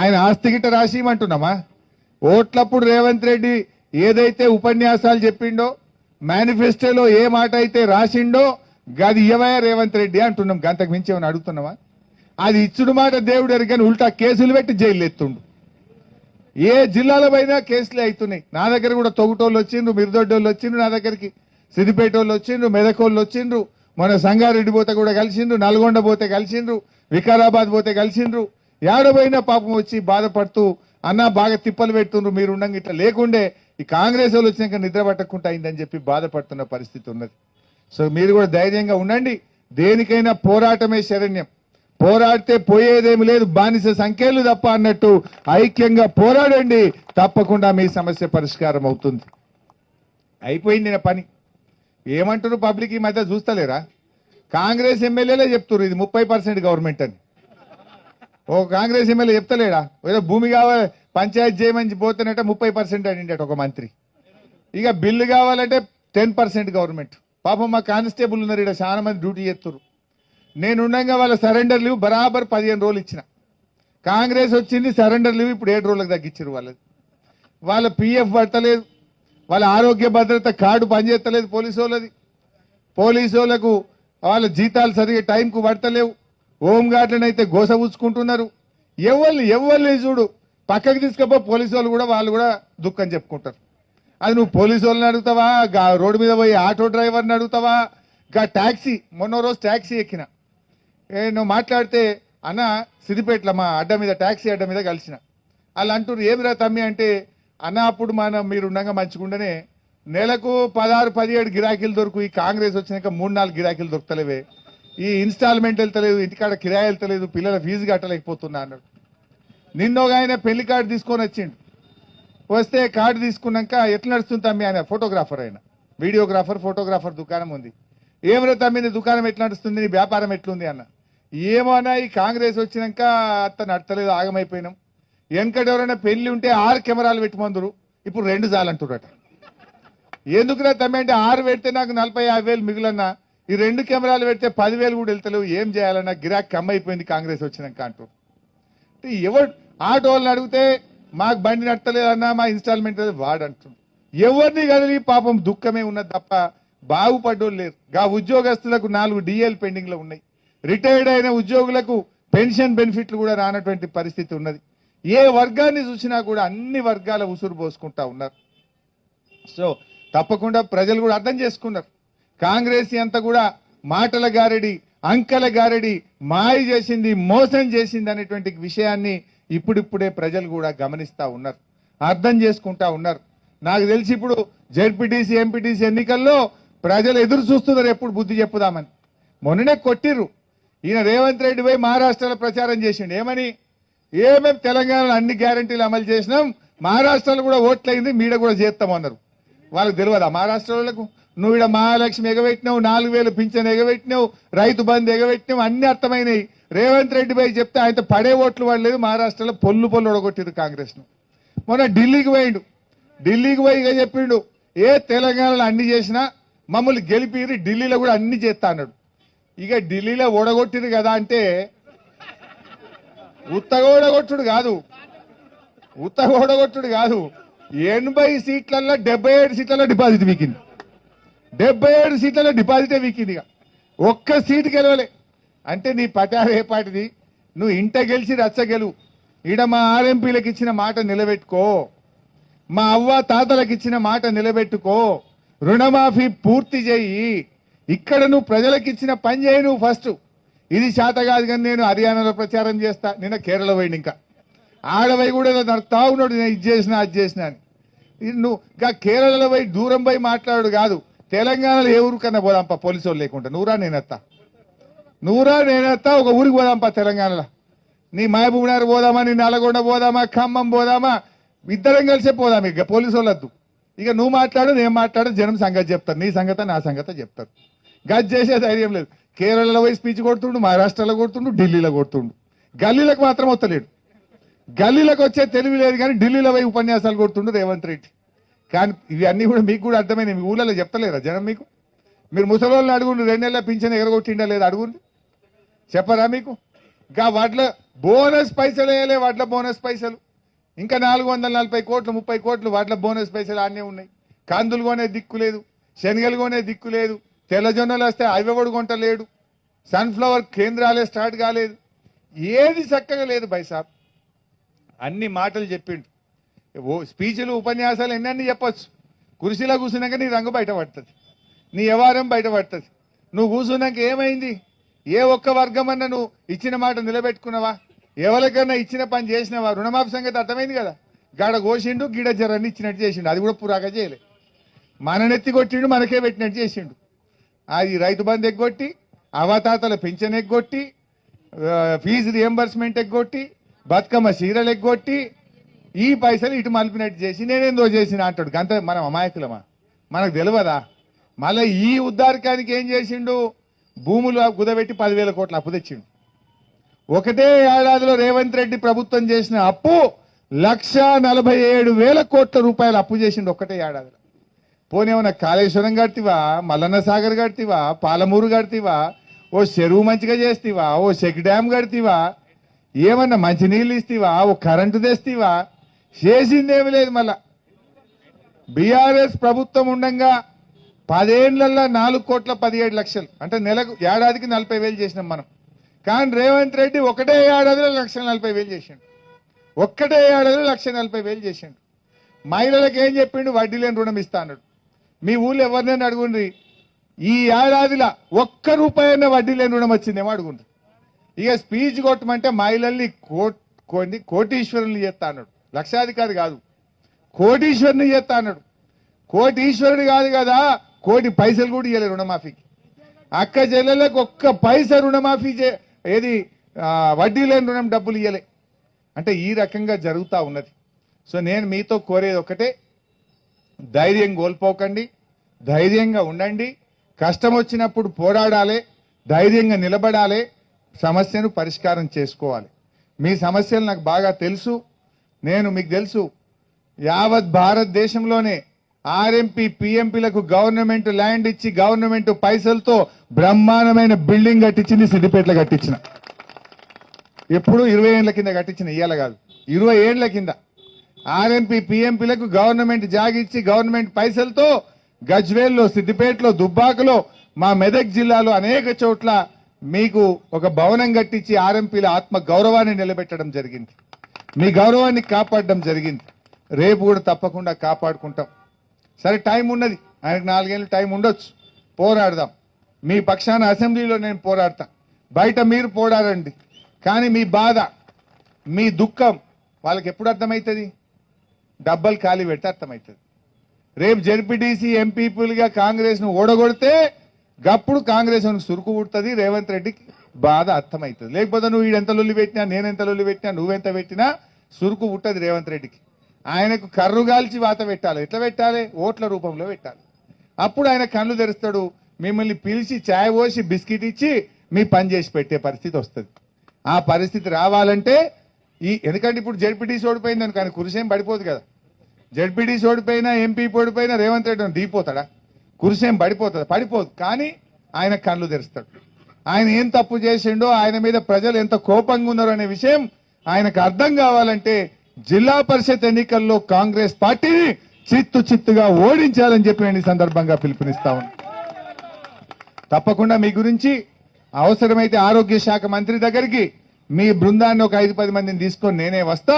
ఆయన ఆస్తి గిట్ట రాసిమంటున్నామా ఓట్లప్పుడు రేవంత్ రెడ్డి ఏదైతే ఉపన్యాసాలు చెప్పిండో మేనిఫెస్టోలో ఏ మాట అయితే రాసిండో గది ఇవ్వయా రేవంత్ రెడ్డి అంటున్నాం. గంతకు మించి ఏమైనా అడుగుతున్నామా అది ఇచ్చుడు మాట దేవుడు ఎరగని ఉల్టా కేసులు పెట్టి జైలు ఎత్తుండు. ఏ జిల్లాలో పోయినా కేసులే అవుతున్నాయి. నా దగ్గర కూడా తొగుటోళ్ళు వచ్చిండ్రు మిరుదొడ్డోళ్ళు వచ్చిండ్రు నా దగ్గరికి. సిద్దిపేట వాళ్ళు వచ్చిండ్రు మెదకోళ్ళు వచ్చిండ్రు. మన సంగారెడ్డి పోతే కూడా కలిసిండ్రు నల్గొండ పోతే కలిసిండ్రు వికారాబాద్ పోతే కలిసిండ్రు. ఏడపోయినా పాపం వచ్చి బాధపడుతూ అన్న బాగా తిప్పలు పెడుతుండ్రు మీరు ఉండంగా ఇట్లా లేకుండే ఈ కాంగ్రెస్ వాళ్ళు వచ్చినాక నిద్ర పట్టకుండా అయిందని చెప్పి బాధపడుతున్న పరిస్థితి ఉన్నది. సో మీరు కూడా ధైర్యంగా ఉండండి. దేనికైనా పోరాటమే శరణ్యం. పోరాడితే పోయేదేమి లేదు బానిస సంఖ్యలు తప్ప అన్నట్టు ఐక్యంగా పోరాడండి. తప్పకుండా మీ సమస్య పరిష్కారం అవుతుంది. అయిపోయింది నా పని. ఏమంటారు పబ్లిక్ ఈ మధ్య చూస్తలేరా? కాంగ్రెస్ ఎమ్మెల్యేలే చెప్తున్నారు ఇది ముప్పై పర్సెంట్ గవర్నమెంట్ అని. ఓ కాంగ్రెస్ ఎమ్మెల్యే చెప్తలేడా? ఏదో భూమి కావాలి పంచాయతీ చేయమని పోతేనట ముప్పై పర్సెంట్ అడిగిండట ఒక మంత్రి. ఇక బిల్లు కావాలంటే టెన్ పర్సెంట్ గవర్నమెంట్. పాపం మా కానిస్టేబుల్ ఉన్నారు ఇక్కడ చాలా మంది డ్యూటీ చేస్తున్నారు నేను ఉండగా వాళ్ళ సరెండర్ లీవ్ బరాబర్ పదిహేను రోజులు ఇచ్చిన. కాంగ్రెస్ వచ్చింది సరెండర్ లీవ్ ఇప్పుడు ఏడు రోజులకు తగ్గించారు వాళ్ళది. వాళ్ళ పిఎఫ్ పడతలేదు. వాళ్ళ ఆరోగ్య భద్రత కార్డు పనిచేస్తలేదు పోలీసు వాళ్ళది పోలీసు వాళ్ళకు వాళ్ళ జీతాలు సరిగే టైంకు పడతలేవు. హోంగార్డులను గోస ఉంచుకుంటున్నారు ఎవరిని ఎవరిని చూడు పక్కకి తీసుకపో పోలీసు వాళ్ళు కూడా వాళ్ళు కూడా దుఃఖం చెప్పుకుంటారు. అది నువ్వు పోలీసు వాళ్ళని అడుగుతావా రోడ్డు మీద పోయి ఆటో డ్రైవర్ని అడుగుతావా? గా ట్యాక్సీ మొన్న రోజు ట్యాక్సీ ఎక్కిన. నువ్వు మాట్లాడితే అన్న సిద్దిపేటలో మా అడ్డ మీద ట్యాక్సీ అడ్డ మీద కలిసిన. వాళ్ళు అంటున్నారు ఏమిరా తమ్మి? అంటే అన్న అప్పుడు మనం మీరుండగా మంచిగుండనే నెలకు పదహారు పదిహేడు గిరాకీలు దొరుకు ఈ కాంగ్రెస్ వచ్చినాక మూడు నాలుగు గిరాకీలు దొరుకుతలేవే. ఈ ఇన్స్టాల్మెంట్ వెళ్తలేదు ఇంటికాడ కిరాయి వెళ్తలేదు పిల్లల ఫీజు కట్టలేకపోతున్నా అన్నాడు. నిన్న ఒక ఆయన పెళ్ళి కార్డు తీసుకొని వచ్చిండు. వస్తే కార్డు తీసుకున్నాక ఎట్లా నడుస్తుంది తమ్మి ఆయన? ఫోటోగ్రాఫర్ ఆయన. వీడియోగ్రాఫర్ ఫోటోగ్రాఫర్ దుకాణం ఉంది. ఏమరా తమ్మి నీ దుకాణం ఎట్లా నడుస్తుంది నీ వ్యాపారం ఎట్లుంది అన్న. ఏమో అన్న ఈ కాంగ్రెస్ వచ్చినాక అత్త నడతలేదు ఆగమైపోయినాం. వెనకటి ఎవరైనా పెళ్ళి ఉంటే ఆరు కెమెరాలు పెట్టుమందురు. ఇప్పుడు రెండు చాలంటురట ఎందుకురా తమ్మి అంటే ఆరు పెడితే నాకు నలభై యాభై వేలు మిగులన్నా? ఈ రెండు కెమెరాలు పెడితే పదివేలు కూడా వెళ్తలేవు. ఏం చేయాలన్నా గిరాక్ కమ్మైపోయింది కాంగ్రెస్ వచ్చినాక అంటూ. అంటే ఎవరు ఆటో వాళ్ళని అడిగితే మాకు బండి నడతలేదన్నా మా ఇన్స్టాల్మెంట్ వాడంటున్నాడు ఎవరిని కదిలి పాపం దుఃఖమే ఉన్నది తప్ప బాగుపడ్డోళ్ళు లేరు. గా ఉద్యోగస్తులకు నాలుగు డిఎల్ పెండింగ్లో ఉన్నాయి. రిటైర్డ్ అయిన ఉద్యోగులకు పెన్షన్ బెనిఫిట్లు కూడా రానటువంటి పరిస్థితి ఉన్నది. ఏ వర్గాన్ని చూసినా కూడా అన్ని వర్గాల ఉసురు పోసుకుంటా ఉన్నారు. సో తప్పకుండా ప్రజలు కూడా అర్థం చేసుకున్నారు. కాంగ్రెస్ అంతా కూడా మాటల గారడి అంకల గారడి మాయ చేసింది మోసం చేసింది అనేటువంటి విషయాన్ని ఇప్పుడిప్పుడే ప్రజలు కూడా గమనిస్తూ ఉన్నారు. అర్థం చేసుకుంటా ఉన్నారు. నాకు తెలిసి ఇప్పుడు జెడ్పీటీసీ ఎంపీటీసీ ఎన్నికల్లో ప్రజలు ఎదురు చూస్తున్నారు ఎప్పుడు బుద్ధి చెప్పుదామని. మొన్ననే కొట్టిర్రు. ఈయన రేవంత్ రెడ్డి పోయి మహారాష్ట్రలో ప్రచారం చేసిండు. ఏమని? ఏమేమి తెలంగాణలో అన్ని గ్యారంటీలు అమలు చేసినాం మహారాష్ట్రలో కూడా ఓట్లయింది మీడ కూడా చేస్తామన్నారు. వాళ్ళకి తెలియదా మహారాష్ట్ర వాళ్ళకు నువ్వు ఇక్కడ మహాలక్ష్మి ఎగబెట్టినావు నాలుగు వేలు పింఛన్ ఎగబెట్టినావు రైతు బంధు ఎగబెట్టినావు అన్ని అర్థమైనాయి. రేవంత్ రెడ్డి పోయి చెప్తే ఆయన పడే ఓట్లు పడలేదు మహారాష్ట్రలో పొల్లు పొల్లు ఒడగొట్టిరు కాంగ్రెస్ను. మొన్న ఢిల్లీకి పోయిండు. ఢిల్లీకి పోయి ఇక చెప్పిండు ఏ తెలంగాణలో అన్ని చేసినా మమ్మల్ని గెలిపిరు ఢిల్లీలో కూడా అన్ని చేస్తా అన్నాడు. ఇక ఢిల్లీలో ఓడగొట్టిరు కదా అంటే ఉత్తగా ఓడగొట్టుడు కాదు. ఉత్తగా ఓడగొట్టుడు కాదు. ఎనభై సీట్లలో డెబ్బై ఏడు సీట్లలో డిపాజిట్ మీకింది డెబ్బై ఏడు సీట్లలో డిపాజిటే వీకింది ఇక. ఒక్క సీటు గెలవలే. అంటే నీ పటారు ఏ పాటిది? నువ్వు ఇంట గెలిచి రచ్చ గెలువు ఈడ మా ఆర్ఎంపీలకు ఇచ్చిన మాట నిలబెట్టుకో. మా అవ్వ తాతలకు ఇచ్చిన మాట నిలబెట్టుకో. రుణమాఫీ పూర్తి చేయి. ఇక్కడ నువ్వు ప్రజలకు ఇచ్చిన పని చేయి నువ్వు ఫస్ట్. ఇది శాత కాదు కానీ నేను హర్యానాలో ప్రచారం చేస్తా. నిన్న కేరళ పోయింది ఇంకా. ఆడవై కూడా తాగునోడు నేను ఇది చేసిన అది చేసిన అని. నువ్వు ఇంకా కేరళలో పోయి దూరం పోయి మాట్లాడు కాదు. తెలంగాణలో ఏ ఊరికన్నా పోదాంపా పోలీసు వాళ్ళు లేకుండా నూరా నేనెత్త. నూరా నేనెత్తా ఒక ఊరికి పోదాంపా తెలంగాణలో. నీ మహబూబ్నగర్ పోదామా నీ నల్గొండ పోదామా ఖమ్మం పోదామా ఇద్దరం కలిసే పోదాం ఇక పోలీసు వాళ్ళొద్దు ఇక నువ్వు మాట్లాడు నేను మాట్లాడు జనం సంగతి చెప్తారు. నీ సంగత నా సంగత చెప్తారు. గది చేసే ధైర్యం లేదు. కేరళలో పోయి స్పీచ్ కొడుతుండు మహారాష్ట్రలో కొడుతుండు ఢిల్లీలో కొడుతుండు. గల్లీలకు మాత్రం వస్తలేడు. గల్లీలకు వచ్చే తెలివి లేదు కానీ ఢిల్లీలో పోయి ఉపన్యాసాలు కొడుతుండు రేవంత్ రెడ్డి. కానీ ఇవన్నీ కూడా మీకు కూడా అర్థమైంది. మీ ఊళ్ళలో చెప్తలేరా జనం మీకు? మీరు ముసలోళ్ళని అడుగుండు రెండేళ్ళ పింఛన్ ఎగరగొట్టిండా లేదా అడుగుండు చెప్పరా మీకు? ఇంకా వాటిలో బోనస్ పైసలు వేయలే వాటిలో బోనస్ పైసలు. ఇంకా నాలుగు వందల నలభై కోట్లు ముప్పై కోట్లు వాటిలో బోనస్ పైసలు అన్నీ ఉన్నాయి. కందులు కొనే దిక్కు లేదు శనగలు కొనే దిక్కు లేదు తెల్లజొన్నలు వస్తే అవి కూడా కొంటలేడు సన్ఫ్లవర్ కేంద్రాలే స్టార్ట్ కాలేదు. ఏది చక్కగా లేదు బైసాబ్ అన్ని మాటలు చెప్పిండు. స్పీచ్లు ఉపన్యాసాలు ఎన్నన్నీ చెప్పొచ్చు. కుర్చీలో కూర్చున్నాక నీ రంగు బయటపడుతుంది. నీ వ్యవహారం బయటపడుతుంది. నువ్వు కూర్చున్నాక ఏమైంది? ఏ ఒక్క వర్గం నువ్వు ఇచ్చిన మాట నిలబెట్టుకున్నావా? ఎవరికన్నా ఇచ్చిన పని చేసినావా? రుణమాఫీ సంగతి అర్థమైంది కదా. గాడ కోసిండు గీడ జరన్ని ఇచ్చినట్టు చేసిండు. అది కూడా పురాగా చేయలే. మన నెత్తి కొట్టిండు మనకే పెట్టినట్టు చేసిండు. అది రైతు బంధు ఎగ్గొట్టి అవతాతల పెన్షన్ ఎగ్గొట్టి ఫీజు రియంబర్స్మెంట్ ఎగ్గొట్టి బతుకమ్మ చీరలు ఎగ్గొట్టి ఈ పైసలు ఇటు మలిపినట్టు చేసి నేనేందో చేసిన అంటాడు. గంత మనం అమాయకులమా? మనకు తెలియదా మళ్ళీ ఈ ఉద్దారకానికి ఏం చేసిండు? భూములు కుదబెట్టి పదివేల కోట్ల అప్పు తెచ్చిండు. ఒకటే ఏడాదిలో రేవంత్ రెడ్డి ప్రభుత్వం చేసిన అప్పు లక్ష నలభై ఏడు వేల కోట్ల రూపాయలు అప్పు చేసిండు ఒకటే ఏడాదిలో. పోనేమన్నా కాళేశ్వరం కడితివా మల్లన్న సాగర్ కడితివా పాలమూరు కడితివా ఓ చెరువు మంచిగా చేస్తివా? ఓ చెక్ డ్యామ్ కడితివా ఏమన్నా మంచినీళ్ళు ఇస్తివా? ఓ కరెంటు తెస్తివా? చేసిందేమి లేదు మళ్ళా. బీఆర్ఎస్ ప్రభుత్వం ఉండంగా పదేళ్ళలో నాలుగు కోట్ల పదిహేడు లక్షలు. అంటే నెలకు ఏడాదికి నలభై వేలు చేసినాం మనం. కానీ రేవంత్ రెడ్డి ఒకటే ఏడాదిలో లక్ష నలభై వేలు చేసిండు. ఒక్కటే ఏడాదిలో లక్ష నలభై వేలు చేసిండు. మహిళలకు ఏం చెప్పిండు? వడ్డీ లేని రుణం ఇస్తా అన్నాడు. మీ ఊళ్ళో ఎవరినైనా అడుగుండ్రి? ఈ ఏడాదిలో ఒక్క రూపాయన్న వడ్డీ లేని రుణం వచ్చిందేమో అడుగుండ్రి. ఇక స్పీచ్ కొట్టమంటే మహిళల్ని కోట్ కొన్ని కోటీశ్వరులు చేస్తా అన్నాడు. లక్షాధికారి కాదు. కోటీశ్వరుని చేస్తా అన్నాడు. కోటీశ్వరుడు కాదు కదా కోటి పైసలు కూడా ఇవ్వలేదు రుణమాఫీకి. అక్క చెల్లెలకు ఒక్క పైస రుణమాఫీ చే ఏది వడ్డీ లేని రుణం డబ్బులు ఇవ్వలే అంటే ఈ రకంగా జరుగుతూ ఉన్నది. సో నేను మీతో కోరేది ఒకటే ధైర్యం కోల్పోకండి ధైర్యంగా ఉండండి కష్టం వచ్చినప్పుడు పోరాడాలి ధైర్యంగా నిలబడాలి సమస్యను పరిష్కారం చేసుకోవాలి. మీ సమస్యలు నాకు బాగా తెలుసు. నేను మీకు తెలుసు యావత్ భారతదేశంలోనే ఆర్ఎంపీ పిఎంపీలకు గవర్నమెంట్ ల్యాండ్ ఇచ్చి గవర్నమెంట్ పైసలతో బ్రహ్మాండమైన బిల్డింగ్ కట్టించింది సిద్దిపేటలో కట్టించిన. ఎప్పుడు ఇరవై ఏళ్ళ కింద కట్టించిన ఇయ్యాల కాదు. ఇరవై ఏళ్ళ కింద. ఆర్ఎంపీ పిఎంపీలకు గవర్నమెంట్ జాగిచ్చి గవర్నమెంట్ పైసలతో గజ్వేల్లో సిద్దిపేటలో దుబ్బాకలో మా మెదక్ జిల్లాలో అనేక చోట్ల మీకు ఒక భవనం కట్టించి ఆర్ఎంపీల ఆత్మ గౌరవాన్ని నిలబెట్టడం జరిగింది. మీ గౌరవాన్ని కాపాడడం జరిగింది. రేపు కూడా తప్పకుండా కాపాడుకుంటాం. సరే టైం ఉన్నది. ఆయనకు నాలుగేళ్ళు టైం ఉండొచ్చు. పోరాడదాం. మీ పక్షాన అసెంబ్లీలో నేను పోరాడతా. బయట మీరు పోరాడండి. కానీ మీ బాధ మీ దుఃఖం వాళ్ళకి ఎప్పుడు అర్థమవుతుంది డబ్బలు ఖాళీ పెడితే అర్థమవుతుంది రేపు జెడ్పీటీసీ ఎంపీపీలుగా కాంగ్రెస్ను ఓడగొడితే గప్పుడు కాంగ్రెస్ సురుకు పుడుతుంది రేవంత్ రెడ్డికి. బాధ అర్థమవుతుంది. లేకపోతే నువ్వు ఈడెంత లొల్లి పెట్టినా నేనెంత లొల్లి పెట్టినా నువ్వెంత పెట్టినా సురుకు పుట్టదు రేవంత్ రెడ్డికి. ఆయనకు కర్రు గాల్చి వాత పెట్టాలి. ఎట్లా పెట్టాలి? ఓట్ల రూపంలో పెట్టాలి. అప్పుడు ఆయన కళ్ళు తెరుస్తాడు. మిమ్మల్ని పిలిచి ఛాయ్ పోసి బిస్కెట్ ఇచ్చి మీ పని చేసి పెట్టే పరిస్థితి వస్తుంది. ఆ పరిస్థితి రావాలంటే ఈ ఎందుకంటే ఇప్పుడు జడ్పీటీసీ ఓడిపోయింది అనుకో ఆయన కురిసేం పడిపోదు కదా. జడ్పీటీసీ ఓడిపోయినా ఎంపీ ఓడిపోయినా రేవంత్ రెడ్డి దిగిపోతాడా కురిసేం పడిపోతుంది? పడిపోదు. కానీ ఆయన కళ్ళు తెరుస్తాడు. ఆయన ఏం తప్పు చేసిండో ఆయన మీద ప్రజలు ఎంత కోపంగా ఉన్నారు అనే విషయం ఆయనకు అర్థం కావాలంటే జిల్లా పరిషత్ ఎన్నికల్లో కాంగ్రెస్ పార్టీని చిత్తు చిత్తుగా ఓడించాలని చెప్పి నేను ఈ సందర్భంగా పిలుపునిస్తా తప్పకుండా మీ గురించి అవసరమైతే ఆరోగ్య శాఖ మంత్రి దగ్గరికి మీ బృందాన్ని ఒక ఐదు పది మందిని తీసుకొని నేనే వస్తా.